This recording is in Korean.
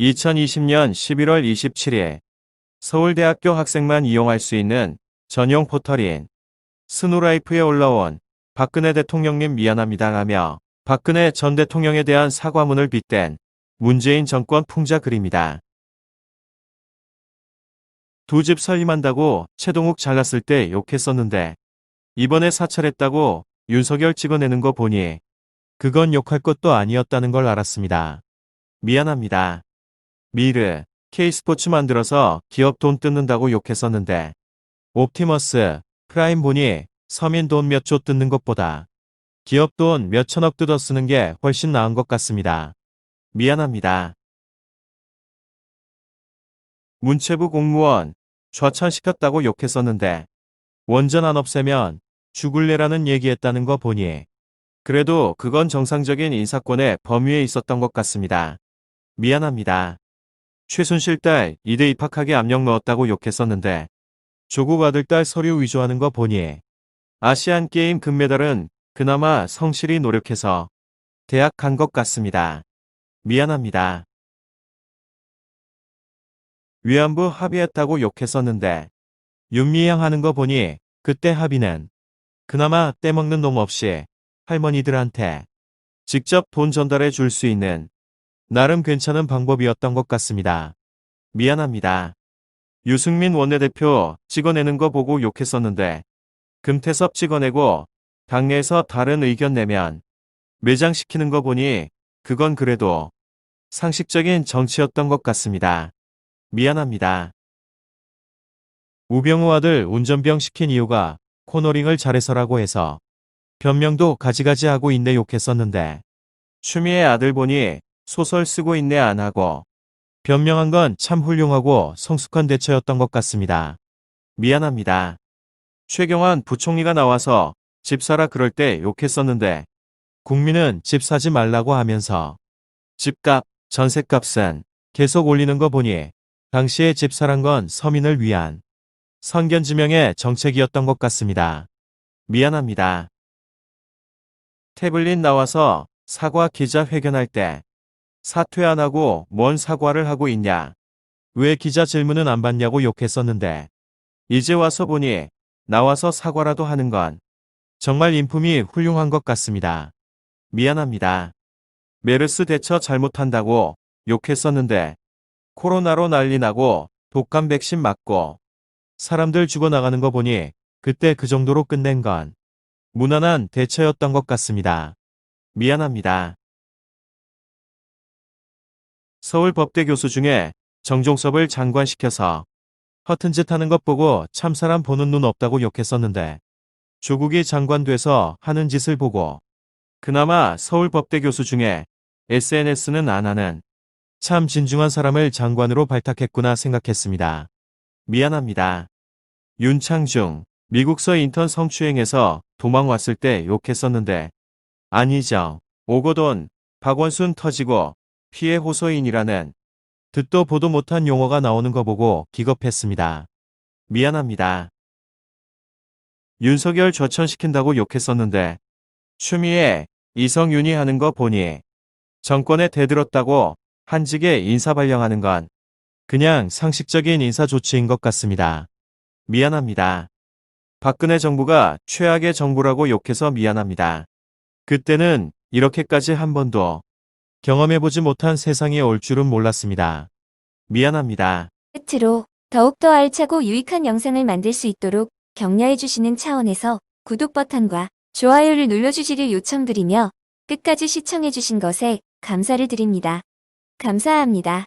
2020년 11월 27일 서울대학교 학생만 이용할 수 있는 전용 포털인 스노라이프에 올라온 박근혜 대통령님 미안합니다 하며 박근혜 전 대통령에 대한 사과문을 빗댄 문재인 정권 풍자 글입니다. 두집 살림한다고 최동욱 잘났을 때 욕했었는데 이번에 사찰했다고 윤석열 찍어내는 거 보니 그건 욕할 것도 아니었다는 걸 알았습니다. 미안합니다. 미르, K스포츠 만들어서 기업 돈 뜯는다고 욕했었는데 옵티머스, 프라임 보니 서민 돈 몇 조 뜯는 것보다 기업 돈 몇 천억 뜯어 쓰는 게 훨씬 나은 것 같습니다. 미안합니다. 문체부 공무원 좌천시켰다고 욕했었는데 원전 안 없애면 죽을래라는 얘기했다는 거 보니 그래도 그건 정상적인 인사권의 범위에 있었던 것 같습니다. 미안합니다. 최순실 딸 이대 입학하게 압력 넣었다고 욕했었는데 조국 아들 딸 서류 위조하는 거 보니 아시안 게임 금메달은 그나마 성실히 노력해서 대학 간 것 같습니다. 미안합니다. 위안부 합의했다고 욕했었는데 윤미향 하는 거 보니 그때 합의는 그나마 떼먹는 놈 없이 할머니들한테 직접 돈 전달해 줄 수 있는 나름 괜찮은 방법이었던 것 같습니다. 미안합니다. 유승민 원내대표 찍어내는 거 보고 욕했었는데 금태섭 찍어내고 당내에서 다른 의견 내면 매장시키는 거 보니 그건 그래도 상식적인 정치였던 것 같습니다. 미안합니다. 우병우 아들 운전병 시킨 이유가 코너링을 잘해서라고 해서 변명도 가지가지 하고 있네 욕했었는데 추미애 아들 보니 소설 쓰고 있네 안 하고 변명한 건 참 훌륭하고 성숙한 대처였던 것 같습니다. 미안합니다. 최경환 부총리가 나와서 집 사라 그럴 때 욕했었는데 국민은 집 사지 말라고 하면서 집값, 전셋값은 계속 올리는 거 보니 당시에 집 사란 건 서민을 위한 선견 지명의 정책이었던 것 같습니다. 미안합니다. 태블릿 나와서 사과 기자회견할 때 사퇴 안 하고 뭔 사과를 하고 있냐. 왜 기자 질문은 안 받냐고 욕했었는데 이제 와서 보니 나와서 사과라도 하는 건 정말 인품이 훌륭한 것 같습니다. 미안합니다. 메르스 대처 잘못한다고 욕했었는데 코로나로 난리 나고 독감 백신 맞고 사람들 죽어나가는 거 보니 그때 그 정도로 끝낸 건 무난한 대처였던 것 같습니다. 미안합니다. 서울 법대 교수 중에 정종섭을 장관시켜서 허튼 짓 하는 것 보고 참 사람 보는 눈 없다고 욕했었는데 조국이 장관 돼서 하는 짓을 보고 그나마 서울법대 교수 중에 SNS는 안 하는 참 진중한 사람을 장관으로 발탁했구나 생각했습니다. 미안합니다. 윤창중, 미국서 인턴 성추행에서 도망 왔을 때 욕했었는데 아니죠. 오거돈, 박원순 터지고 피해 호소인이라는 듣도 보도 못한 용어가 나오는 거 보고 기겁했습니다. 미안합니다. 윤석열 좌천시킨다고 욕했었는데 추미애, 이성윤이 하는 거 보니 정권에 대들었다고 한직에 인사 발령하는 건 그냥 상식적인 인사 조치인 것 같습니다. 미안합니다. 박근혜 정부가 최악의 정부라고 욕해서 미안합니다. 그때는 이렇게까지 한 번도 경험해보지 못한 세상이 올 줄은 몰랐습니다. 미안합니다. 끝으로 더욱더 알차고 유익한 영상을 만들 수 있도록 격려해주시는 차원에서 구독 버튼과 좋아요를 눌러주시길 요청드리며 끝까지 시청해주신 것에 감사를 드립니다. 감사합니다.